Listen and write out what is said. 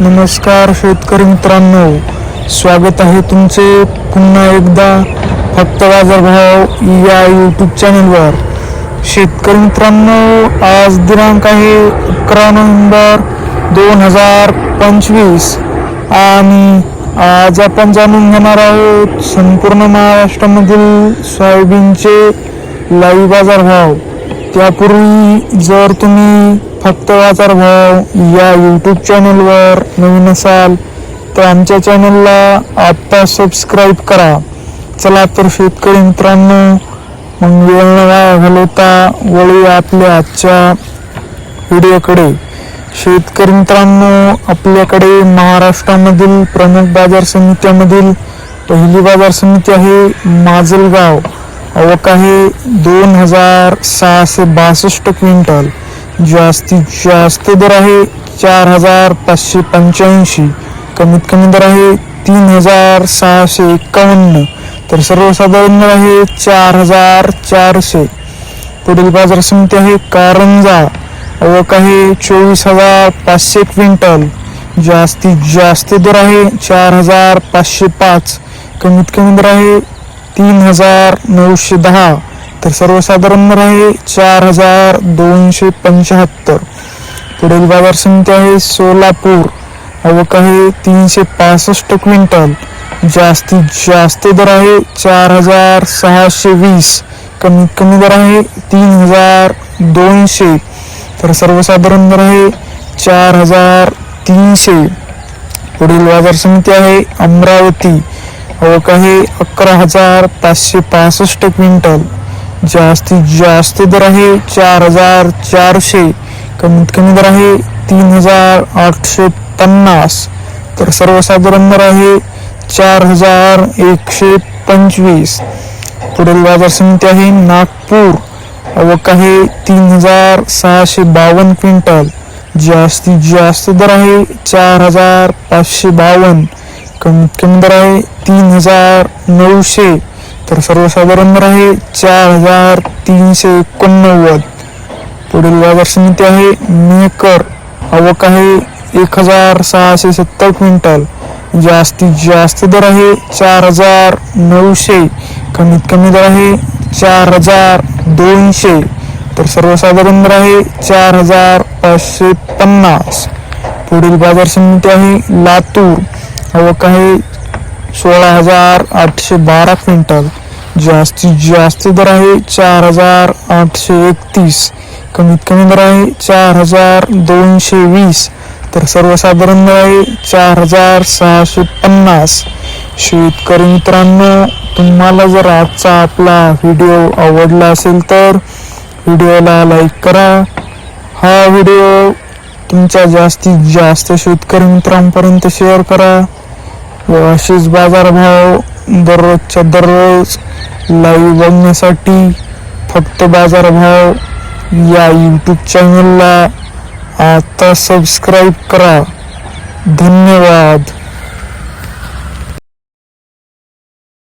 नमस्कार शेतकरी मित्रांनो. स्वागत आहे तुमचे पुन्हा एकदा फक्त बाजारभाव या यूट्यूब चॅनलवर शेतकरी मित्रांनो आज दिनांक आहे अकरा नोव्हेंबर दोन हजार पंचवीस आणि आज आपण जाणून घेणार आहोत संपूर्ण महाराष्ट्रामधील सोयाबीनचे लाईव्ह बाजारभाव त्यापूर्वी जर तुम्ही फक्त बाजार भाव या यूट्यूब चॅनलवर नवीन असाल तर आमच्या चॅनलला आत्ता सबस्क्राईब करा. चला तर शेतकरी मित्रांनो मग वेळ घालवता वळी आपल्या आजच्या व्हिडिओकडे. शेतकरी मित्रांनो आपल्याकडे महाराष्ट्रामधील प्रमुख बाजार समित्यामधील पहिली बाजार समिती आहे माजलगाव. आवक आहे दोन हजार सहाशे बासष्ट क्विंटल. जास्तीत जास्त दर आहे चार हजार पाचशे पंच्याऐंशी. कमीत कमी दर आहे तीन हजार सहाशे एक्कावन्न तर सर्वसाधारण दर आहे चार हजार चारशे. पुढील बाजार समिती आहे कारंजा. आवक आहे चोवीस हजार पाचशे क्विंटल. जास्तीत जास्त दर आहे चार हजार पाचशे पाच. कमीत कमी दर आहे तीन हजार नऊशे दहा. तर सर्वसाधारण दर आहे चार हजार दोनशे पंच्याहत्तर. पुढील बाजार समिती आहे सोलापूर. आवक आहे तीनशे पासष्ट क्विंटल. जास्तीत जास्त दर आहे चार हजार सहाशे वीस. कमीत कमी दर आहे तीन हजार दोनशे. तर सर्वसाधारण दर आहे चार हजार तीनशे. पुढील बाजार समिती आहे अमरावती. व काही अकरा हजार पाचशे पासष्ट क्विंटल. जास्तीत जास्त दर आहे चार हजार चारशे. कमीत कमी दर आहे तीन हजार आठशे पन्नास. तर सर्वसाधारण दर आहे चार हजार एकशे पंचवीस. पुढील बाजार समिती आहे नागपूर. आवक आहे तीन हजार सहाशे बावन्न क्विंटल. जास्तीत जास्त दर आहे चार हजार पाचशे बावन्न. कमीत कमी दर आहे तीन हजार नऊशे तर सर्वसाधारण दर आहे चार हजार तीनशे एकोणनव्वद. पुढील बाजार समिती आहे मेकर. आवक आहे एक हजार सहाशे सत्तर क्विंटल. जास्तीत जास्त दर आहे चार हजार नऊशे. कमीत कमी दर आहे चार हजार दोनशे. तर सर्वसाधारण दर आहे चार हजार पाचशे पन्नास. पुढील बाजार समिती आहे लातूर. आवक आहे सोळा हजार आठशे बारा क्विंटल. जास्तीत जास्त दर आहे चार हजार आठशे एकतीस. कमीत कमी दर आहे चार हजार दोनशे वीस. तर सर्वसाधारण दर आहे चार हजार सहाशे पन्नास. शेतकरी मित्रांनो तुम्हाला जर आजचा आपला व्हिडिओ आवडला असेल तर व्हिडिओला लाईक करा. हा व्हिडिओ तुमच्या जास्तीत जास्त शेतकरी मित्रांपर्यंत शेअर करा. व असेच बाजारभाव दररोजच्या दररोज लाईव्ह बघण्यासाठी फक्त बाजारभाव या यूट्यूब चॅनलला आता सबस्क्राईब करा. धन्यवाद.